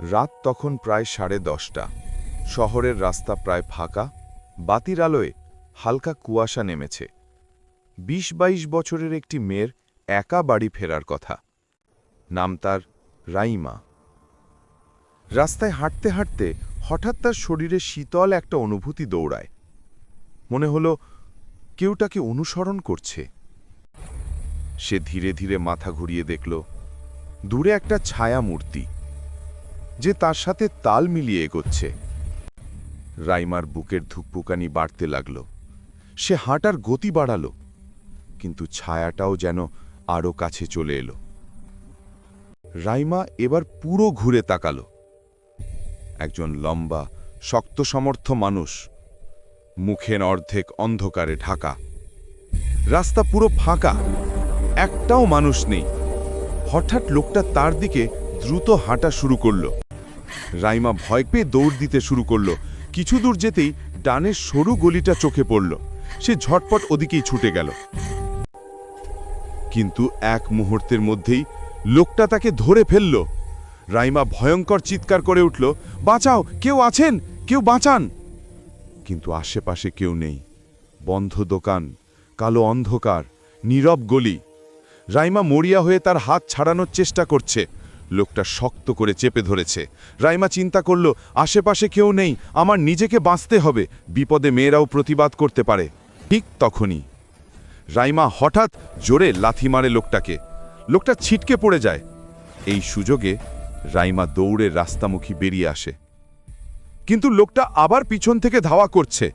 রাত তখন প্রায় সাড়ে দশটা। শহরের রাস্তা প্রায় ফাঁকা, বাতির আলোয় হালকা কুয়াশা নেমেছে। বিশ বাইশ বছরের একটি মেয়ের একা বাড়ি ফেরার কথা। নাম তার রাইমা। রাস্তায় হাঁটতে হাঁটতে হঠাৎ তার শরীরে শীতল একটা অনুভূতি দৌড়ায়। মনে হলো কেউ তাকে অনুসরণ করছে। সে ধীরে ধীরে মাথা ঘুরিয়ে দেখল, দূরে একটা ছায়া মূর্তি যে তার সাথে তাল মিলিয়ে এগোচ্ছে। রাইমার বুকের ধুকপুকানি বাড়তে লাগল। সে হাঁটার গতি বাড়াল, কিন্তু ছায়াটাও যেন আরও কাছে চলে এলো। রাইমা এবার পুরো ঘুরে তাকাল। একজন লম্বা, শক্ত সমর্থ মানুষ, মুখের অর্ধেক অন্ধকারে ঢাকা। রাস্তা পুরো ফাঁকা, একটাও মানুষ নেই। হঠাৎ লোকটা তার দিকে দ্রুত হাঁটা শুরু করল। রাইমা ভয় পেয়ে দৌড় দিতে শুরু করল। কিছু দূর যেতেই ডানের সরু গলিটা চোখে পড়ল। সে ঝটপট ওদিকেই ছুটে গেল। কিন্তু এক মুহূর্তের মধ্যেই লোকটা তাকে ধরে ফেলল। রাইমা ভয়ঙ্কর চিৎকার করে উঠল, বাঁচাও! কেউ আছেন? কেউ বাঁচান! কিন্তু আশেপাশে কেউ নেই। বন্ধ দোকান, কালো অন্ধকার, নীরব গলি। রাইমা মরিয়া হয়ে তার হাত ছাড়ানোর চেষ্টা করছে। লোকটা শক্ত করে চেপে ধরেছে। রাইমা চিন্তা করল, আশেপাশে কেউ নেই, আমার নিজেকে বাঁচতে হবে। বিপদে মেয়েরাও প্রতিবাদ করতে পারে। ঠিক তখনই রাইমা হঠাৎ জোরে লাথি মারে লোকটাকে। লোকটা ছিটকে পড়ে যায়। এই সুযোগে রাইমা দৌড়ে রাস্তামুখী বেরিয়ে আসে। কিন্তু লোকটা আবার পিছন থেকে ধাওয়া করছে।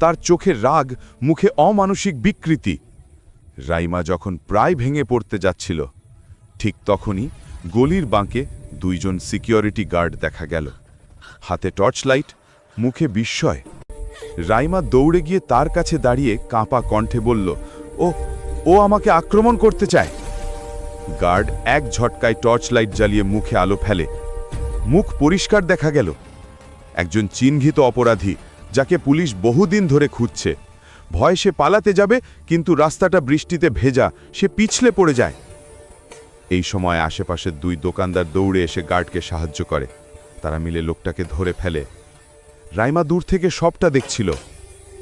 তার চোখে রাগ, মুখে অমানসিক বিকৃতি। রাইমা যখন প্রায় ভেঙে পড়তে যাচ্ছিল, ঠিক তখনই গলির বাঁকে দুইজন সিকিউরিটি গার্ড দেখা গেল। হাতে টর্চ লাইট মুখে বিস্ময়। রাইমা দৌড়ে গিয়ে তার কাছে দাঁড়িয়ে কাঁপা কণ্ঠে বলল ও ও আমাকে আক্রমণ করতে চায়। গার্ড এক ঝটকায় টর্চ লাইট জ্বালিয়ে মুখে আলো ফেলে। মুখ পরিষ্কার দেখা গেল। একজন চিহ্নিত অপরাধী, যাকে পুলিশ বহুদিন ধরে খুঁজছে। ভয় সে পালাতে যাবে, কিন্তু রাস্তাটা বৃষ্টিতে ভেজা, সে পিছলে পড়ে যায়। এই সময় আশেপাশের দুই দোকানদার দৌড়ে এসে গার্ডকে সাহায্য করে। তারা মিলে লোকটাকে ধরে ফেলে। রাইমা দূর থেকে সবটা দেখছিল।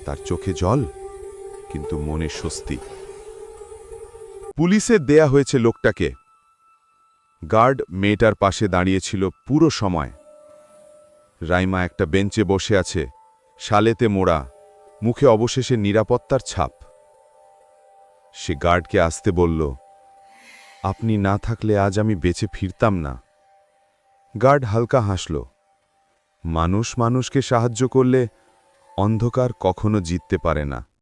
তার চোখে জল, কিন্তু মনে স্বস্তি। পুলিশে দেয়া হয়েছে লোকটাকে। গার্ড মেয়েটার পাশে দাঁড়িয়েছিল পুরো সময়। রাইমা একটা বেঞ্চে বসে আছে, শালেতে মোড়া, মুখে অবশেষে নিরাপত্তার ছাপ। সে গার্ডকে আসতে বলল আপনি না থাকলে আজ আমি বেঁচে ফিরতাম না। গার্ড হালকা হাসল। মানুষ মানুষকে সাহায্য করলে অন্ধকার কখনো জিততে পারে না।